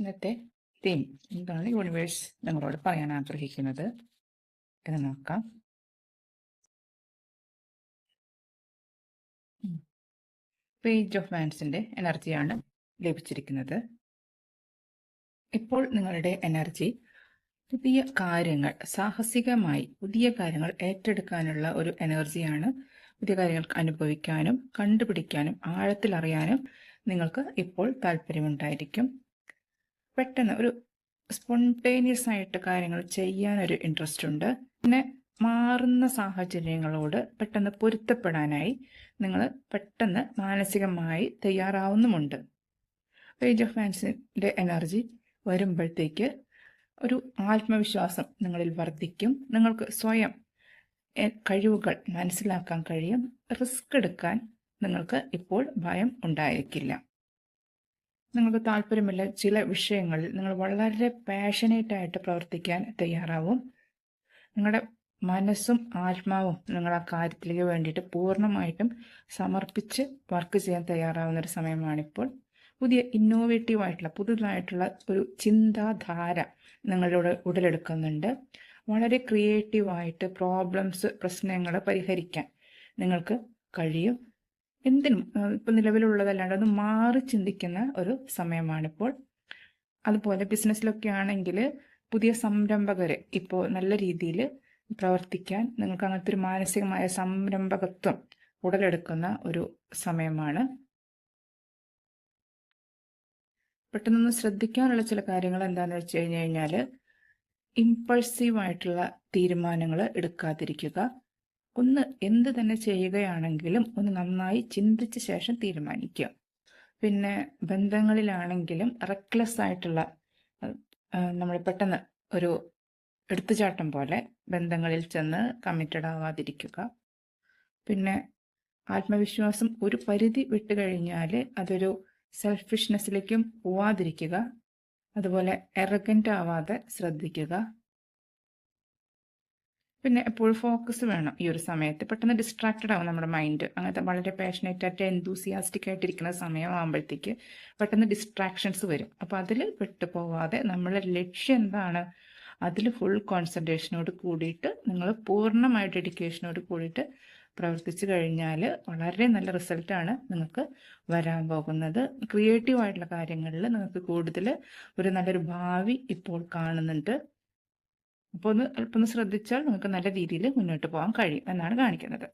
ഇന്നത്തെ തീം എന്താണ് യൂണിവേഴ്സ് നിങ്ങളോട് പറയാൻ ആഗ്രഹിക്കുന്നത്? എന്ന് നോക്കാം. പേജ് ഓഫ് മാൻസിന്റെ എനർജിയാണ് ലഭിച്ചിരിക്കുന്നത്. ഇപ്പോൾ നിങ്ങളുടെ എനർജി പുതിയ കാര്യങ്ങൾ സാഹസികമായി പുതിയ കാര്യങ്ങൾ ഏറ്റെടുക്കാനുള്ള ഒരു എനർജിയാണ് പുതിയ കാര്യങ്ങൾ അനുഭവിക്കാനും കണ്ടുപിടിക്കാനും ആഴത്തിൽ അറിയാനും നിങ്ങൾക്ക് ഇപ്പോൾ താല്പര്യമുണ്ടായിരിക്കും. പെട്ടെന്ന് ഒരു സ്പോണ്ടേനിയസ് ആയിട്ട് കാര്യങ്ങൾ ചെയ്യാനൊരു ഇൻട്രസ്റ്റ് ഉണ്ട്. പിന്നെ മാറുന്ന സാഹചര്യങ്ങളോട് പെട്ടെന്ന് പൊരുത്തപ്പെടാനായി നിങ്ങൾ പെട്ടെന്ന് മാനസികമായി തയ്യാറാവുന്നുമുണ്ട്. പേജ് ഓഫ് മാൻസിന്റെ എനർജി വരുമ്പോഴത്തേക്ക് ഒരു ആത്മവിശ്വാസം നിങ്ങളിൽ വർദ്ധിക്കും. നിങ്ങൾക്ക് സ്വയം കഴിവുകൾ മനസ്സിലാക്കാൻ കഴിയും. റിസ്ക് എടുക്കാൻ നിങ്ങൾക്ക് ഇപ്പോൾ ഭയം ഉണ്ടായിരിക്കില്ല നിങ്ങൾക്ക് താല്പര്യമില്ല ചില വിഷയങ്ങളിൽ നിങ്ങൾ വളരെ പാഷനേറ്റ് ആയിട്ട് പ്രവർത്തിക്കാൻ തയ്യാറാവും. നിങ്ങളുടെ മനസ്സും ആത്മാവും നിങ്ങൾ ആ കാര്യത്തിലേക്ക് വേണ്ടിയിട്ട് പൂർണമായിട്ടും സമർപ്പിച്ച് വർക്ക് ചെയ്യാൻ തയ്യാറാവുന്ന ഒരു സമയമാണിപ്പോൾ. പുതിയ ഇന്നോവേറ്റീവ് ആയിട്ടുള്ള പുതുതായിട്ടുള്ള ഒരു ചിന്താധാര നിങ്ങളുടെ ഉടലെടുക്കുന്നുണ്ട്. വളരെ ക്രിയേറ്റീവായിട്ട് പ്രോബ്ലംസ് പ്രശ്നങ്ങൾ പരിഹരിക്കാൻ നിങ്ങൾക്ക് കഴിയും. എന്തിനും ഇപ്പം നിലവിലുള്ളതല്ലാണ്ട് അത് മാറി ചിന്തിക്കുന്ന ഒരു സമയമാണിപ്പോൾ. അതുപോലെ ബിസിനസ്സിലൊക്കെ ആണെങ്കിൽ പുതിയ സംരംഭകരെ ഇപ്പോൾ നല്ല രീതിയിൽ പ്രവർത്തിക്കാൻ നിങ്ങൾക്ക് അങ്ങനത്തെ ഒരു മാനസികമായ സംരംഭകത്വം ഉടലെടുക്കുന്ന ഒരു സമയമാണ്. പെട്ടെന്നൊന്ന് ശ്രദ്ധിക്കാനുള്ള ചില കാര്യങ്ങൾ എന്താണെന്ന് വെച്ച് കഴിഞ്ഞു കഴിഞ്ഞാൽ ഇമ്പൾസീവായിട്ടുള്ള തീരുമാനങ്ങൾ എടുക്കാതിരിക്കുക. ഒന്ന് എന്ത് തന്നെ ചെയ്യുകയാണെങ്കിലും ഒന്ന് നന്നായി ചിന്തിച്ച ശേഷം തീരുമാനിക്കുക. പിന്നെ ബന്ധങ്ങളിലാണെങ്കിലും റെക്ലെസ് ആയിട്ടുള്ള നമ്മൾ പെട്ടെന്ന് ഒരു എടുത്തുചാട്ടം പോലെ ബന്ധങ്ങളിൽ ചെന്ന് കമ്മിറ്റഡ് ആവാതിരിക്കുക. പിന്നെ ആത്മവിശ്വാസം ഒരു പരിധി വിട്ട് കഴിഞ്ഞാൽ അതൊരു സെൽഫിഷ്നെസ്സിലേക്കും പോവാതിരിക്കുക. അതുപോലെ എറഗന്റ് ആവാതെ ശ്രദ്ധിക്കുക. പിന്നെ എപ്പോഴും ഫോക്കസ് വേണം ഈ ഒരു സമയത്ത്. പെട്ടെന്ന് ഡിസ്ട്രാക്റ്റഡ് ആവും നമ്മുടെ മൈൻഡ് അങ്ങനത്തെ വളരെ പാഷനേറ്റ് ആയിട്ട് എന്തൂസിയാസ്റ്റിക് ആയിട്ടിരിക്കുന്ന സമയമാകുമ്പോഴത്തേക്ക് പെട്ടെന്ന് ഡിസ്ട്രാക്ഷൻസ് വരും. അപ്പോൾ അതിൽ പെട്ടുപോവാതെ നമ്മളെ ലക്ഷ്യം എന്താണ്? അതിൽ ഫുൾ കോൺസെൻട്രേഷനോട് കൂടിയിട്ട് നിങ്ങൾ പൂർണമായ ഡെഡിക്കേഷനോട് കൂടിയിട്ട് പ്രവർത്തിച്ചു കഴിഞ്ഞാൽ വളരെ നല്ല റിസൾട്ടാണ് നിങ്ങൾക്ക് വരാൻ പോകുന്നത്. ക്രിയേറ്റീവ് ആയിട്ടുള്ള കാര്യങ്ങളിൽ നിങ്ങൾക്ക് കൂടുതൽ ഒരു നല്ലൊരു ഭാവി ഇപ്പോൾ കാണുന്നുണ്ട്. അപ്പോൾ ഒന്ന് അല്പം ഒന്ന് ശ്രദ്ധിച്ചാൽ നമുക്ക് നല്ല രീതിയിൽ മുന്നോട്ട് പോകാൻ കഴിയും എന്നാണ് കാണിക്കുന്നത്.